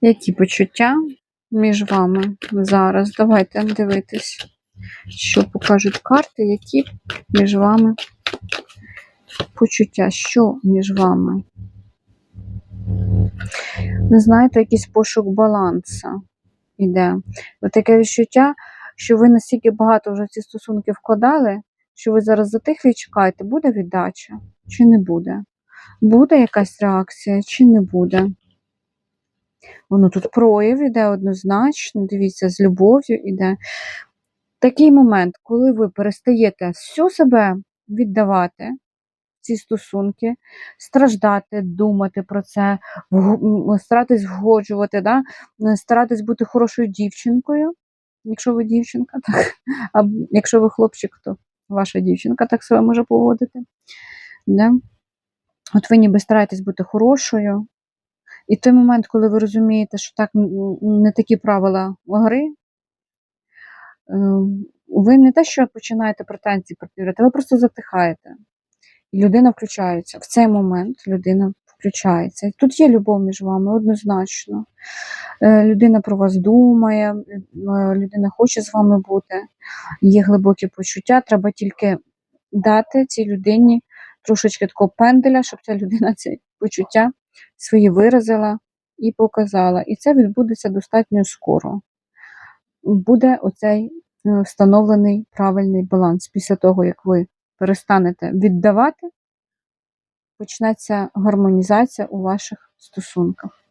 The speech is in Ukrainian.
Які почуття між вами зараз? Давайте дивитись, що покажуть карти, які між вами почуття, що між вами? Ви знаєте, якийсь пошук балансу іде. Таке відчуття, що ви настільки багато вже ці стосунки вкладали, що ви зараз затихли і чекаєте, буде віддача чи не буде? Буде якась реакція чи не буде? Воно тут прояв іде однозначно, дивіться, з любов'ю іде. Такий момент, коли ви перестаєте всю себе віддавати, ці стосунки, страждати, думати про це, старатись вгоджувати, да? е, старатись бути хорошою дівчинкою, якщо ви дівчинка, так? а якщо ви хлопчик, то ваша дівчинка так себе може поводити. Да? От ви ніби стараєтесь бути хорошою, і той момент, коли ви розумієте, що так не такі правила гри, е, ви не те, що починаєте претензії пред'являти, ви просто затихаєте. І людина включається. В цей момент людина включається. І тут є любов між вами, однозначно. Е, Людина про вас думає, е, людина хоче з вами бути, є глибокі почуття. Треба тільки дати цій людині трошечки такого пенделя, щоб ця людина ці почуття свої виразила і показала. І це відбудеться достатньо скоро. Буде оцей е, встановлений правильний баланс після того, як ви перестанете віддавати, почнеться гармонізація у ваших стосунках.